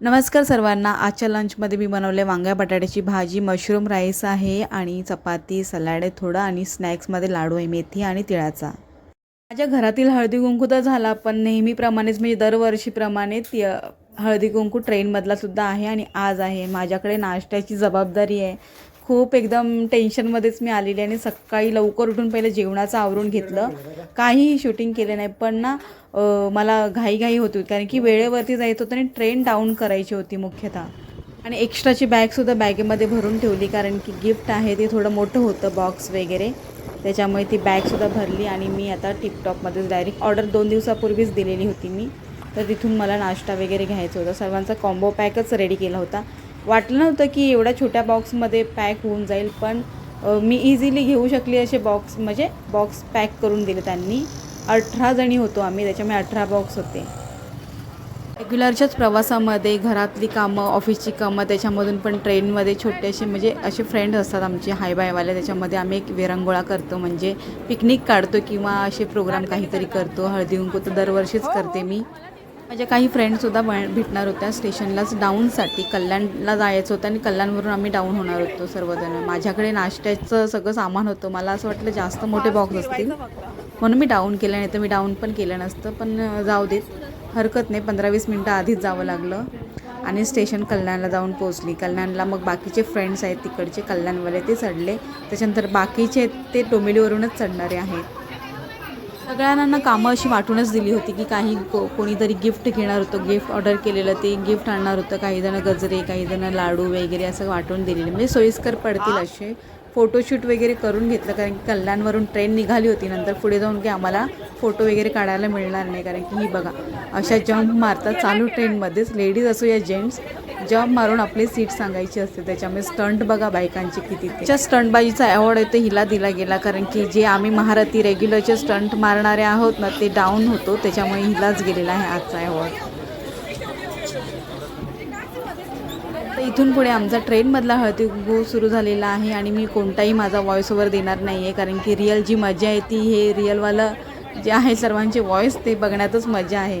नमस्कार सर्वांना. आजच्या लंचमध्ये मी बनवले वांग्या बटाट्याची भाजी मशरूम राईस आहे आणि चपाती सलाड आहे थोडं आणि स्नॅक्समध्ये लाडू आहे मेथी आणि तिळाचा. माझ्या घरातील हळदी कुंकू तर झाला पण नेहमीप्रमाणेच म्हणजे दरवर्षीप्रमाणे ती हळदी कुंकू ट्रेनमधला सुद्धा आहे आणि आज आहे. माझ्याकडे नाश्त्याची जबाबदारी आहे. खूप एकदम टेन्शनमध्येच मी आलेली आणि सकाळी लवकर उठून पहिलं जेवणाचं आवरून घेतलं. काहीही शूटिंग केलं नाही पण ना मला घाईघाई होती कारण की वेळेवरती जायचं होतं आणि ट्रेन डाऊन करायची होती मुख्यतः. आणि एक्स्ट्राची बॅगसुद्धा बॅगेमध्ये भरून ठेवली कारण की गिफ्ट आहे ते थोडं मोठं होतं बॉक्स वगैरे. त्याच्यामुळे ती बॅगसुद्धा भरली आणि मी आता टिपटॉपमध्येच डायरेक्ट ऑर्डर दोन दिवसापूर्वीच दिलेली होती मी. तर तिथून मला नाश्ता वगैरे घ्यायचा होता. सर्वांचा कॉम्बो पॅकच रेडी केला होता. वाटलं नव्हतं की एवढ्या छोट्या बॉक्समध्ये पॅक होऊन जाईल पण मी इझिली घेऊ शकली असे बॉक्स म्हणजे बॉक्स पॅक करून दिले त्यांनी. अठरा जणी होतो आम्ही त्याच्यामुळे अठरा बॉक्स होते. रेग्युलरच्याच प्रवासामध्ये घरातली कामं ऑफिसची कामं त्याच्यामधून पण ट्रेनमध्ये छोटेसे म्हणजे असे फ्रेंड असतात आमचे हाय बायवाले त्याच्यामध्ये आम्ही एक विरंगोळा करतो म्हणजे पिकनिक काढतो किंवा असे प्रोग्राम काहीतरी करतो हळदी कुंकू तर दरवर्षीच करते मी. माझ्या काही फ्रेंडसुद्धा ब भेटणार होत्या स्टेशनलाच डाऊनसाठी कल्याणला जायचं होतं आणि कल्याणवरून आम्ही डाऊन होणार होतो सर्वजण. माझ्याकडे नाश्त्याचं सगळं सामान होतं. मला असं वाटलं जास्त मोठे बॉक्स असतील. म्हणून मी डाऊन केलं नाही तर मी डाऊन पण केलं नसतं. पण जाऊ देत. हरकत नाही. पंधरा वीस मिनटं आधीच जावं लागलं. आणि स्टेशन कल्याणला जाऊन पोचली कल्याणला मग बाकीचे फ्रेंड्स आहेत तिकडचे. कल्याणवाले ते चढले. त्याच्यानंतर बाकीचे ते डोंबिवलीवरूनच चढणारे आहेत. सगळ्यांना कामं अशी वाटूनच दिली होती की काही को कोणीतरी गिफ्ट घेणार होतं. गिफ्ट ऑर्डर केलेलं ते गिफ्ट आणणार होतं. काही जण गजरे काही जण लाडू वगैरे असं वाटून दिलेले. म्हणजे सोयीस्कर पडतील असे. फोटोशूट वगैरे करून घेतलं कारण की कल्याणवरून ट्रेन निघाली होती. नंतर पुढे जाऊन की आम्हाला फोटो वगैरे काढायला मिळणार नाही. कारण की ही बघा अशा जंप मारतात चालू ट्रेनमध्येच लेडीज असो या जेंट्स जॉब मारून आपली सीट सांगायची असते त्याच्यामुळे स्टंट बघा बायकांची किती त्याच्या स्टंटबाजीचा अवॉर्ड आहे तो हिला दिला गेला कारण की जे आम्ही महारथी रेग्युलरचे स्टंट मारणारे आहोत ना ते डाऊन होतो त्याच्यामुळे हिलाच गेलेला आहे आजचा अवॉर्ड तर इथून पुढे आमचा ट्रेनमधला हळदीगू सुरू झालेला आहे आणि मी कोणताही माझा व्हॉइस ओव्हर देणार नाही आहे कारण की रिअल जी मजा आहे ती हे रिअलवालं जे आहे सर्वांचे व्हॉइस ते बघण्यातच मजा आहे.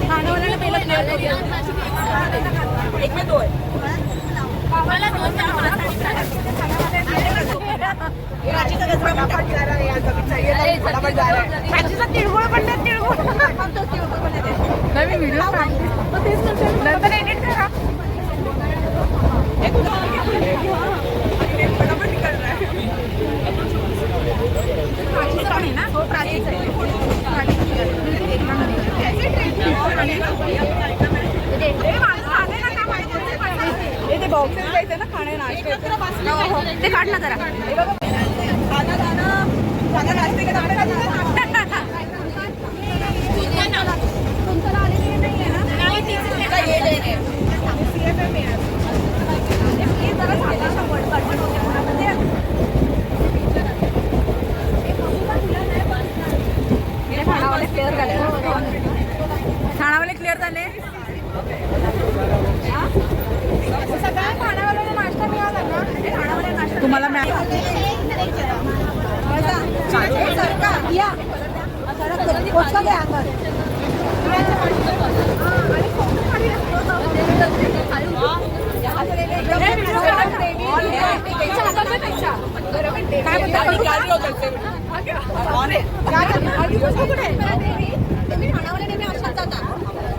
खाण्यावाल्याला पहिलं clear करूया. मला दोन. द्या, मला तिळगुळ पण द्या, तिळगुळ. नवीन व्हिडिओ नंतर एडिट करा. ते काढ ना जरा. खाणावाले क्लिअर झाले सगळ्या खाणावाल्याला नाश्ता मिळाला ना म्हणजे खाणावाले नाश्ता तुम्हाला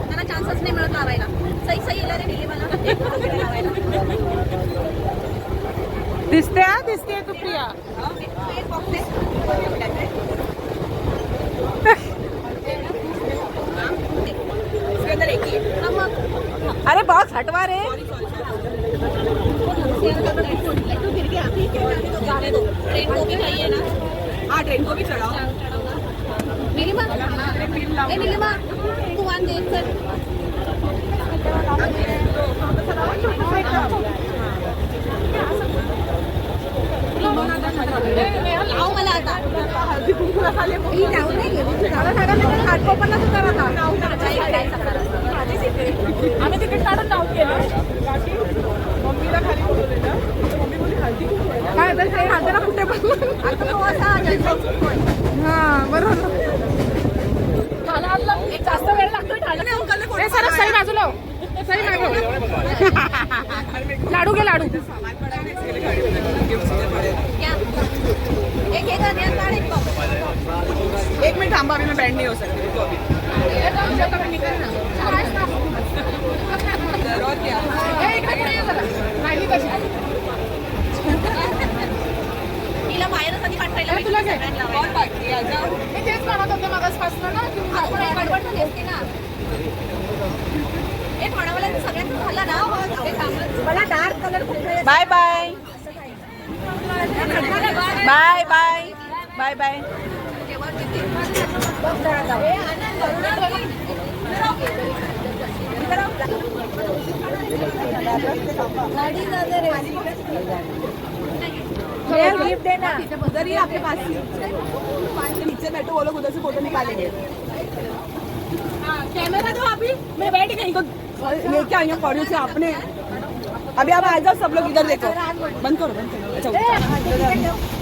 त्यांना चान्सच नाही मिळत लावायला. सई सई येला रे नेली मला दिसते हा दिसते तू तो प्रिया। अरे बहुत हटवा रे हाँ। ट्रेन को भी चढ़ाओ मेरी माँ मेरी माँ आम्ही तिकीट काढून नाव केलं मम्मीला खाली बोलवलेलं. मम्मी बोलली हळदी कुंकू आहे. काय तर ट्रेन हाताला कुठे पण. आता तो असा जलसा हा बरोबर. जास्त वेळ लागतो हे सर सही बाजूला. सही मागव लाडू घे लाडू. एक एक. एक मिनट थांबा अभी मैं बैंड नहीं हो सकती. अभी तिला बाहेरच आधी पाठवायला तुला मी तेच म्हणत होते मगासपासनं ना की आपण ना एक म्हणावं सगळ्यांचं झालं ना मला dark colour bye bye bye bye bye bye नीचे बैठो वो लोग उधर से फ़ोटो निकालेंगे कैमरा दो अभी मैं तो लेके आई हूँ से, आपने। अभी आप आ जाओ, सब लोग इधर देखो। बंद करो बंद करो। अच्छा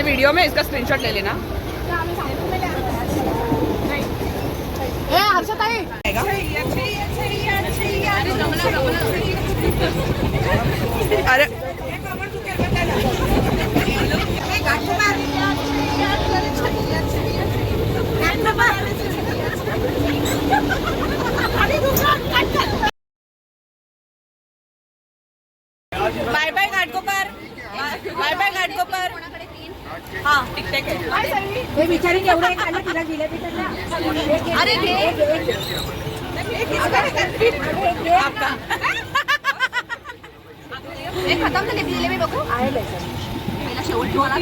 ये वीडियो में इसका स्क्रीनशॉट ले लेना। अरे। Bye bye Ghatkopar. Bye bye Ghatkopar. हा टिकटेक आहे हे बिचारी एवढं एक आलं तिला दिलं तिथं अरे घे आपका एक खतम झाले दिले मी बघू. पहिला शेवट मला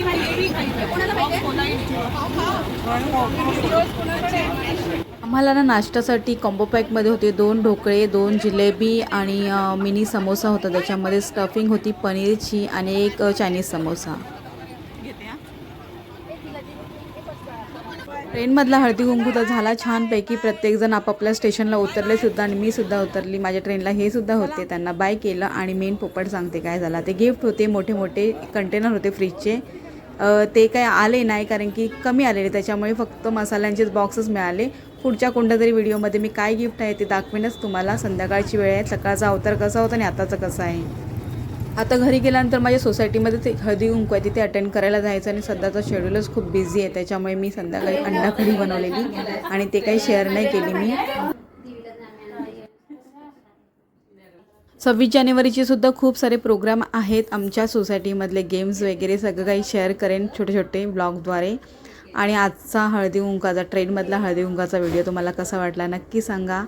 कोणाला पाहिजे आम्हाला ना नाश्त्यासाठी कॉम्बो पॅकमध्ये होते. दोन ढोकळे दोन जिलेबी आणि मिनी समोसा होता. त्याच्यामध्ये स्टफिंग होती पनीरची आणि एक चायनीज समोसा. ट्रेनमधला हळदी कुंकू तर झाला छानपैकी. प्रत्येकजण आपापल्या स्टेशनला उतरले सुद्धा आणि मी सुद्धा उतरली. माझ्या ट्रेनला हे सुद्धा होते. त्यांना बाय केलं आणि मेन पोपट सांगते काय झाला. ते गिफ्ट होते मोठे मोठे कंटेनर होते फ्रीजचे ते काय आले नाही कारण की कमी आलेले. त्याच्यामुळे फक्त मसाल्यांचेच बॉक्सच मिळाले. पुढच्या कोणत्या तरी व्हिडिओमध्ये मी काय गिफ्ट आहे ते दाखवेनच तुम्हाला. संध्याकाळची वेळ आहे. सकाळचा अवतार कसा होता आणि आताचा कसा आहे? आता घरी गेल्यानंतर माझ्या सोसायटीमध्ये ते हळदी कुंकू आहे तिथे अटेंड करायला जायचं आणि सध्याचा शेड्यूलच खूप बिझी आहे त्याच्यामुळे मी संध्याकाळी अंडा कढी बनवलेली आणि ते काही शेअर नाही केली मी. सव्वीस जानेवारीचे सुद्धा खूप सारे प्रोग्राम आहेत आमच्या सोसायटीमधले गेम्स वगैरे सगळं काही शेअर करेन छोटे छोटे ब्लॉगद्वारे आणि आजचा हळदी कुंकाचा ट्रेनमधला हळदी कुंकाचा व्हिडिओ तुम्हाला कसा वाटला नक्की सांगा.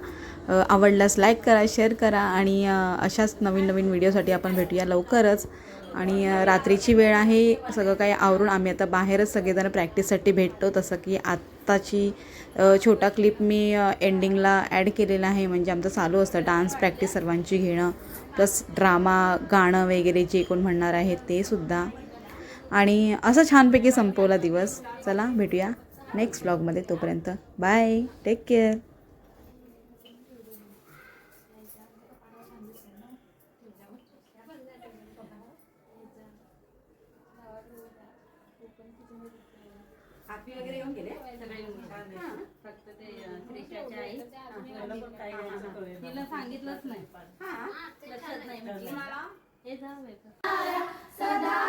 आवडल्यास लाईक करा शेअर करा आणि अशाच नवीन नवीन व्हिडिओसाठी आपण भेटूया लवकरच. आणि रात्रीची वेळ आहे सगळं काही आवरून आम्ही आता बाहेरच सगळेजण प्रॅक्टिससाठी भेटतो. तसं की आत्ताची छोटा क्लिप मी एंडिंगला ॲड केलेला आहे. म्हणजे आमचं चालू असतं डान्स प्रॅक्टिस सर्वांची घेणं प्लस ड्रामा गाणं वगैरे जे कोण म्हणणार आहेत ते सुद्धा. आणि असं छानपैकी संपवला दिवस. चला भेटूया नेक्स्ट ब्लॉगमध्ये तोपर्यंत. बाय टेक केअर सांगितलंच नाही. लक्षात नाही हे जाऊ सदा